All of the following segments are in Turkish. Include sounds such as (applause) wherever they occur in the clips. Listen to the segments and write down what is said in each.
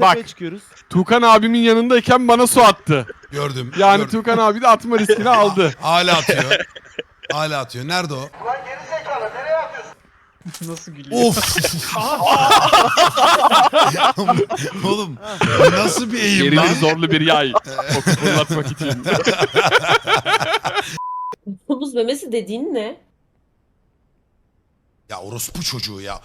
tepeye Bak. çıkıyoruz. Tukan abimin yanındayken bana su attı. Gördüm. Yani gördüm. Tukan abi de atma riskini aldı. (laughs) Hala atıyor. Hala atıyor. Nerede o? (laughs) Nasıl gülüyor? Of. (laughs) Oğlum bu nasıl bir eğim lan? Zorlu bir yay. Oku fırlatmak için. Domuz memesi dediğin ne? Ya orospu çocuğu ya.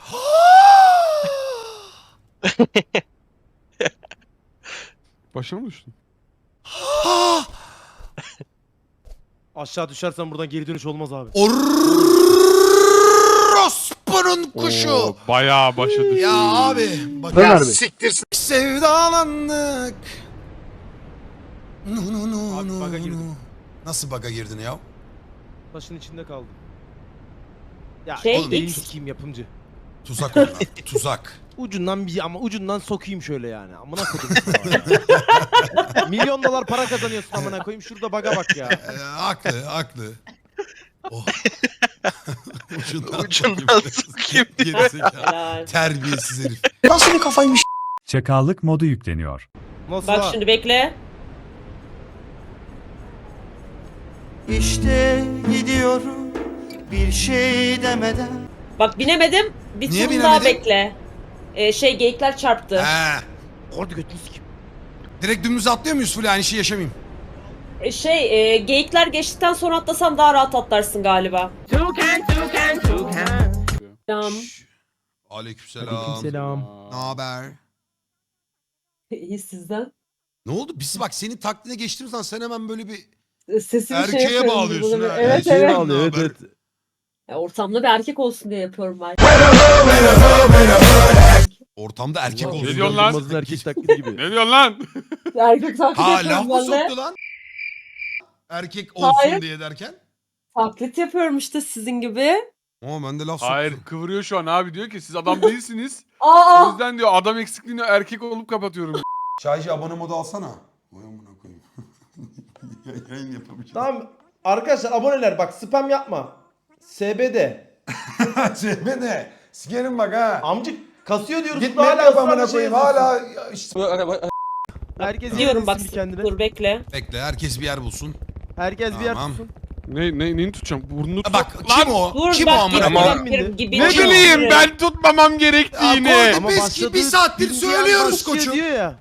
Başına mı düştün? (gasps) Aşağı düşersen buradan geri dönüş olmaz abi. Orospunun kuşu. Oo, bayağı başa düştü. Ya abi. Bak ya siktirsin. Sevdalandık. Nu nu nu Abi nu baga nu. girdim. Nasıl baga girdin ya? Taşın içinde kaldım. Ya Şey, oğlum X. sikeyim yapımcı. Tuzak onlar. Tuzak. Ucundan bir ama ucundan sokayım şöyle yani. Amına koydum. (laughs) Milyon dolar para kazanıyorsun amına koyayım. Şurada baga bak ya. (laughs) Ee, haklı, haklı. Oh. (laughs) Ucundan, Ucundan sokayım diyor. Helal. Terbiyesiz herif. Çakallık modu yükleniyor. Nasıl Bak ha? şimdi bekle. İşte gidiyorum bir şey demeden Bak binemedim. Bir Niye tur daha binemedin? bekle. Ee, şey geyikler çarptı. He. Orada götünü sikeyim. Direkt dümdüz atlıyor muyuz Fulya? Aynı şeyi yaşamayayım. Ee, şey e, geyikler geçtikten sonra atlasan daha rahat atlarsın galiba. Selam. Aleykümselam. Selam. Ne haber? (laughs) İyi sizden. Ne oldu? Biz bak senin taklidine geçtiğimiz zaman sen hemen böyle bir Ee, Sesimi erkeğe şey yapıyorum. bağlıyorsun ha. Evet Erkeğe evet. bağlı. Evet evet. Ya, ortamda bir erkek olsun diye yapıyorum ben. Ortamda erkek olsun. (laughs) Ne diyorsun lan? Yılmaz'ın erkek taklidi gibi. Ne diyorsun lan? erkek taklit Ha laf yapıyorum mı ben de. soktu lan? Erkek olsun Hayır. diye derken. Taklit yapıyorum işte sizin gibi. Ama ben de laf Hayır soktum. kıvırıyor şu an abi diyor ki siz adam değilsiniz. (laughs) O Aa! yüzden diyor adam eksikliğini erkek olup kapatıyorum. (laughs) Çaycı abone modu alsana. Vay amına koyayım. Yayın yapamayacağım. Tamam arkadaşlar aboneler bak spam yapma. SBD. Sevme de. Sikerim bak ha. Amcık kasıyor diyoruz. Gitme hala yap amına şey koyayım. yazıyorsun. Hala. Herkes Diyorum yer bak kendine. dur bekle. Bekle herkes bir yer bulsun. Herkes bir yer Tamam. tutsun. Ne, ne, neyini tutacağım? Burnunu tut. Bak kim o? Dur kim o bak amına koyayım? gibi, Ne bileyim ben tutmamam Ya gerektiğini. Ama Biz ki başladı, bir saattir birinci söylüyoruz başlıyor koçum. diyor ya.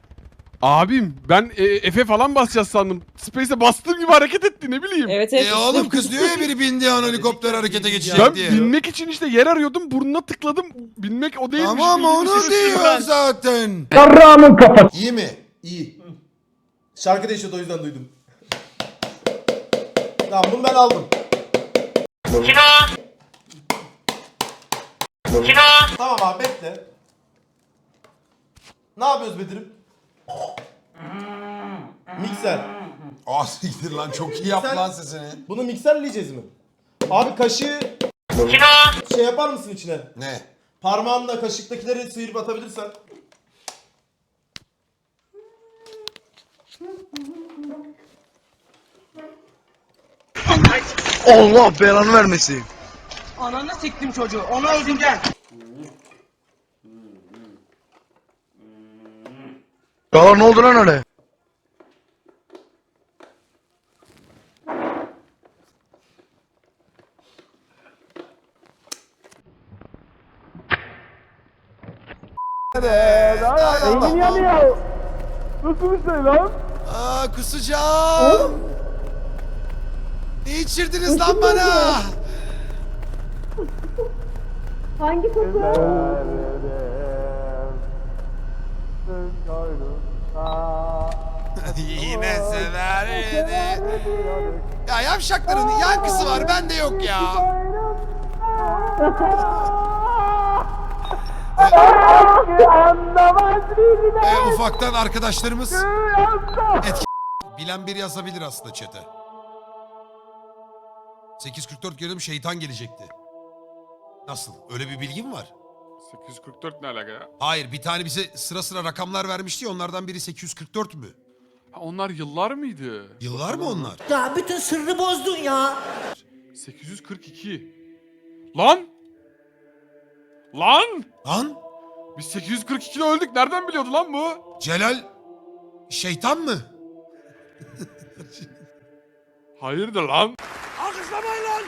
Abim ben e, Efe falan basacağız sandım. Space'e bastığım gibi hareket etti ne bileyim. Evet evet. E oğlum kız diyor ya biri bindi an helikopter harekete geçecek Ben diye. binmek için işte yer arıyordum burnuna tıkladım. Binmek o değilmiş. Tamam onu diyor zaten. İyi mi? İyi. Şarkı değişiyordu o yüzden duydum. Tamam bunu ben aldım. Tamam abi bekle. Ne yapıyoruz Bedir'im? Mikser. Aa siktir lan çok iyi yap Sen- lan sesini. Bunu mikserleyeceğiz mi? Abi kaşığı şey yapar mısın içine? Ne? Parmağınla kaşıktakileri sıyırıp atabilirsen. Allah belanı vermesin. Ananı siktim çocuğu onu öldüreceğim. Ya ne oldu lan öyle? Beynim yanıyor. Nasıl bir şey lan? Aa kusacağım. Ne içirdiniz lan bana? Hangi koku? Yine sever Ya yavşakların yankısı var bende yok ya. E, ufaktan arkadaşlarımız etki... Bilen biri yazabilir aslında chat'e. 844 gördüm şeytan gelecekti. Nasıl? Öyle bir bilgi mi var? 844 ne alaka ya? Hayır bir tane bize sıra sıra rakamlar vermişti ya onlardan biri 844 mü? Ha, onlar yıllar mıydı? Yıllar mı onlar? Ya bütün sırrı bozdun ya. 842. Lan! Lan! Lan Biz 842 kilo öldük. Nereden biliyordu lan bu? Celal şeytan mı? Hayırdır lan? Alkışlamayın lan!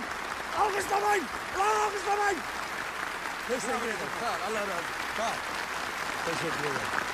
Alkışlamayın! Lan alkışlamayın! Teşekkür ederim. Sağ ol. Allah razı olsun. Sağ ol. Teşekkür ederim.